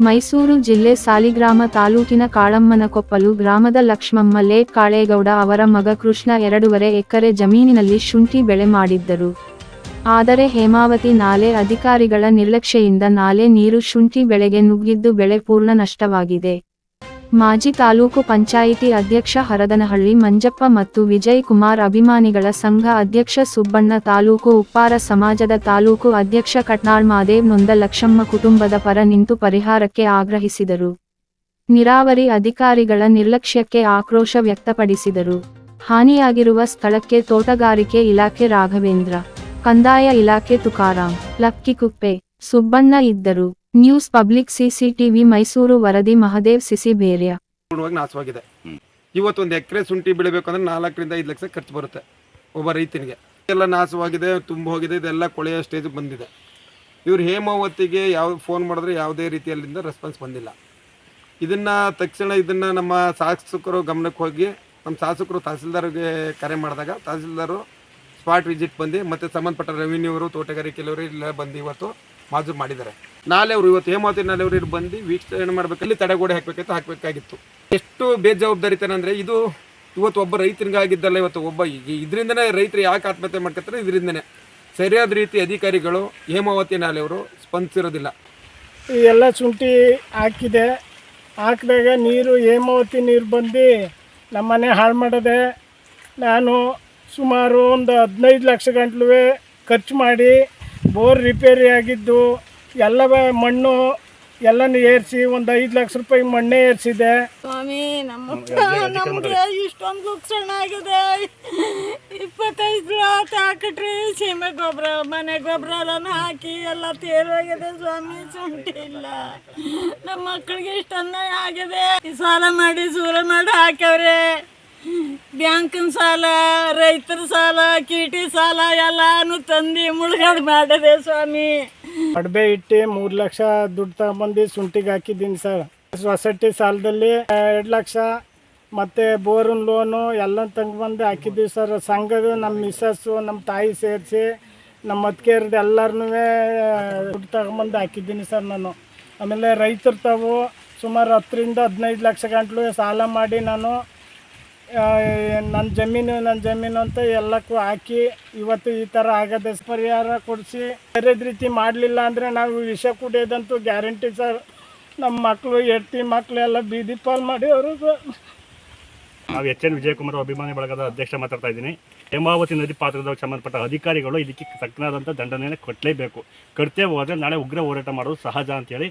ಮೈಸೂರು ಜಿಲ್ಲೆ ಸಾಲಿಗ್ರಾಮ ತಾಲೂಕಿನ ಕಾಳಮ್ಮನಕೊಪ್ಪಲು ಗ್ರಾಮದ ಲಕ್ಷ್ಮಮ್ಮ ಲೇಟ್ ಕಾಳೇಗೌಡ ಅವರ ಮಗ ಕೃಷ್ಣ ಎರಡೂವರೆ ಎಕರೆ ಜಮೀನಿನಲ್ಲಿ ಶುಂಠಿ ಬೆಳೆ ಮಾಡಿದ್ದರು. ಆದರೆ ಹೇಮಾವತಿ ನಾಲೆ ಅಧಿಕಾರಿಗಳ ನಿರ್ಲಕ್ಷ್ಯೆಯಿಂದ ನಾಲೆ ನೀರು ಶುಂಠಿ ಬೆಳೆಗೆ ನುಗ್ಗಿದ್ದು ಬೆಳೆ ಪೂರ್ಣ ನಷ್ಟವಾಗಿದೆ. ಮಾಜಿ ತಾಲೂಕು ಪಂಚಾಯಿತಿ ಅಧ್ಯಕ್ಷ ಹರದನಹಳ್ಳಿ ಮಂಜಪ್ಪ ಮತ್ತು ವಿಜಯ್ ಕುಮಾರ್ ಅಭಿಮಾನಿಗಳ ಸಂಘ ಅಧ್ಯಕ್ಷ ಸುಬ್ಬಣ್ಣ ತಾಲೂಕು ಉಪ್ಪಾರ ಸಮಾಜದ ತಾಲೂಕು ಅಧ್ಯಕ್ಷ ಕಟ್ನಾಳ್ ಮಾದೇವ್ ನೊಂದ ಲಕ್ಷಮ್ಮ ಕುಟುಂಬದ ಪರ ನಿಂತು ಪರಿಹಾರಕ್ಕೆ ಆಗ್ರಹಿಸಿದರು. ನೀರಾವರಿ ಅಧಿಕಾರಿಗಳ ನಿರ್ಲಕ್ಷ್ಯಕ್ಕೆ ಆಕ್ರೋಶ ವ್ಯಕ್ತಪಡಿಸಿದರು. ಹಾನಿಯಾಗಿರುವ ಸ್ಥಳಕ್ಕೆ ತೋಟಗಾರಿಕೆ ಇಲಾಖೆ ರಾಘವೇಂದ್ರ, ಕಂದಾಯ ಇಲಾಖೆ ತುಕಾರಾಂ ಲಕ್ಕಿಕುಪ್ಪೆ ಸುಬ್ಬಣ್ಣ ಇದ್ದರು. ನ್ಯೂಸ್ ಪಬ್ಲಿಕ್ ಸಿಸಿಟಿವಿ ಮೈಸೂರು ವರದಿ ಮಹದೇವ್ ಸಿಸಿಬೇರ್ಯ ಪೂರ್ಣವಾಗಿ ನಾಶವಾಗಿದೆ. ಇವತ್ತು ಒಂದು ಎಕರೆ ಶುಂಠಿ ಬೆಳಿಬೇಕು ಅಂದ್ರೆ ನಾಲ್ಕರಿಂದ ಐದು ಲಕ್ಷ ಖರ್ಚು ಬರುತ್ತೆ ಒಬ್ಬ ರೈತನಿಗೆ. ಎಲ್ಲ ನಾಶವಾಗಿದೆ ತುಂಬ ಹೋಗಿದೆ ಇದೆಲ್ಲ ಕೊಳೆಯ ಸ್ಟೇಜ್ ಬಂದಿದೆ. ಇವ್ರು ಹೇಮಾವತಿಗೆ ಯಾವ ಫೋನ್ ಮಾಡಿದ್ರೆ ಯಾವುದೇ ರೀತಿಯಲ್ಲಿಂದ ರೆಸ್ಪಾನ್ಸ್ ಬಂದಿಲ್ಲ. ಇದನ್ನು ತಕ್ಷಣ ಇದನ್ನು ನಮ್ಮ ಶಾಸಕರು ಗಮನಕ್ಕೆ ಹೋಗಿ ನಮ್ಮ ಶಾಸಕರು ತಹಸೀಲ್ದಾರ್ಗೆ ಕರೆ ಮಾಡಿದಾಗ ತಹಸೀಲ್ದಾರು ಸ್ಪಾಟ್ ವಿಸಿಟ್ ಬಂದು ಮತ್ತು ಸಂಬಂಧಪಟ್ಟ ರೆವಿನ್ಯೂ ಅವರು ತೋಟಗಾರಿಕೆಯವರು ಇಲ್ಲ ಬಂದು ಇವತ್ತು ಮಾಜೂರು ಮಾಡಿದ್ದಾರೆ. ನಾಳೆ ಅವರು ಇವತ್ತು ಹೇಮಾವತಿ ನಾಳೆ ಅವರು ಬಂದು ವೀಕ್ಷಣೆ ಮಾಡಬೇಕು. ಇಲ್ಲಿ ತಡೆಗೋಡೆ ಹಾಕಬೇಕಿತ್ತು ಹಾಕಬೇಕಾಗಿತ್ತು. ಎಷ್ಟು ಬೇಜವಾಬ್ದಾರಿತನ ಅಂದರೆ ಇದು ಇವತ್ತು ಒಬ್ಬ ರೈತನಿಗಾಗಿದ್ದಲ್ಲ ಇವತ್ತು ಒಬ್ಬ ಇದರಿಂದನೇ ರೈತರು ಯಾಕೆ ಆತ್ಮಹತ್ಯೆ ಮಾಡ್ಕತ್ತಾರೆ? ಇದರಿಂದನೇ. ಸರಿಯಾದ ರೀತಿ ಅಧಿಕಾರಿಗಳು ಹೇಮಾವತಿ ನಾಲೆಯವರು ಸ್ಪಂದಿಸಿರೋದಿಲ್ಲ. ಈ ಎಲ್ಲ ಶುಂಠಿ ಹಾಕಿದೆ. ಹಾಕಿದಾಗ ನೀರು, ಹೇಮಾವತಿ ನೀರು ಬಂದು ನಮ್ಮನೆ ಹಾಳು ಮಾಡಿದೆ ನಾನು ಸುಮಾರು ಒಂದು ಹದಿನೈದು ಲಕ್ಷ ಗಂಟ್ಲೂ ಖರ್ಚು ಮಾಡಿ ಬೋರ್ ರಿಪೇರಿ ಆಗಿದ್ದು ಎಲ್ಲ ಮಣ್ಣು ಎಲ್ಲನೂ ಏರಿಸಿ ಒಂದು ಐದು ಲಕ್ಷ ರೂಪಾಯಿ ಮಣ್ಣೆ ಏರಿಸಿದೆ. ಸ್ವಾಮಿ ನಮ್ಮ ನಮ್ಗೆ ಇಷ್ಟೊಂದು ಲಕ್ಷಣ ಆಗಿದೆ. ಇಪ್ಪತ್ತೈದು ಲಾಟ್ ಹಾಕಿಟ್ರಿ ಸೀಮೆ ಗೊಬ್ಬರ ಮನೆ ಗೊಬ್ಬರ ಎಲ್ಲನೂ ಹಾಕಿ ಎಲ್ಲ ತೇರೋಗಿದೆ ಸ್ವಾಮಿ ಶುಂಠಿ ಇಲ್ಲ. ನಮ್ಮ ಮಕ್ಕಳಿಗೆ ಇಷ್ಟು ಅನ್ಯಾಯ ಆಗಿದೆ. ಈ ಸಾಲ ಮಾಡಿ ಸೂರ ಮಾಡಿ ಹಾಕ್ಯವ್ರೆ. ಬ್ಯಾಂಕಿನ ಸಾಲ ರೈತರ ಸಾಲ ಕೀಟಿ ಸಾಲ ಎಲ್ಲಾನು ತಂದು ಮುಳುಗಡೆ ಮಾಡಿದೆ ಸ್ವಾಮಿ. ಅಡಬೆ ಇಟ್ಟು ಮೂರು ಲಕ್ಷ ದುಡ್ಡು ತಗೊಂಬಂದು ಶುಂಠಿಗೆ ಹಾಕಿದ್ದೀನಿ ಸರ್. ಸೊಸೈಟಿ ಸಾಲದಲ್ಲಿ ಎರಡು ಲಕ್ಷ ಮತ್ತು ಬೋರಿನ ಲೋನು ಎಲ್ಲ ತಗೊಂಬಂದು ಹಾಕಿದ್ದೀವಿ ಸರ್. ಸಂಘದ ನಮ್ಮ ಮಿಸ್ಸಸ್ಸು ನಮ್ಮ ತಾಯಿ ಸೇರಿಸಿ ನಮ್ಮ ಅತ್ತಿಗೆಯರ್ದು ಎಲ್ಲರನ್ನೂ ದುಡ್ಡು ತಗೊಂಬಂದು ಹಾಕಿದ್ದೀನಿ ಸರ್ ನಾನು. ಆಮೇಲೆ ರೈತರು ತಾವು ಸುಮಾರು ಹತ್ತರಿಂದ ಹದಿನೈದು ಲಕ್ಷ ಗಂಟಲು ಸಾಲ ಮಾಡಿ ನಾನು ನನ್ನ ಜಮೀನು ನನ್ನ ಜಮೀನು ಅಂತ ಎಲ್ಲಕ್ಕೂ ಹಾಕಿ ಇವತ್ತು ಈ ಥರ ಆಗದೆ ಪರಿಹಾರ ಕೊಡಿಸಿ ಬೇರೆ ರೀತಿ ಮಾಡಲಿಲ್ಲ ಅಂದರೆ ನಾವು ವಿಷ ಕುಡಿಯೋದಂತೂ ಗ್ಯಾರಂಟಿ ಸರ್. ನಮ್ಮ ಮಕ್ಕಳು ಹೆಡ್ತಿ ಮಕ್ಕಳು ಎಲ್ಲ ಬೀದಿ ಪಾಲ್ ಮಾಡಿ ಅವರು ನಾವು ಎಚ್ ಎನ್ ವಿಜಯಕುಮಾರ್ ಅಭಿಮಾನಿ ಬಳಗದ ಅಧ್ಯಕ್ಷ ಮಾತಾಡ್ತಾ ಇದ್ದೀನಿ. ಹೇಮಾವತಿ ನದಿ ಪಾತ್ರದ ಸಂಬಂಧಪಟ್ಟ ಅಧಿಕಾರಿಗಳು ಇದಕ್ಕೆ ತಕ್ಕನಾದಂಥ ದಂಡನೆಯನ್ನು ಕೊಟ್ಟಲೇಬೇಕು ಕಟ್ತೇ ಹೋದರೆ ನಾಳೆ ಉಗ್ರ ಹೋರಾಟ ಮಾಡೋದು ಸಹಜ ಅಂತೇಳಿ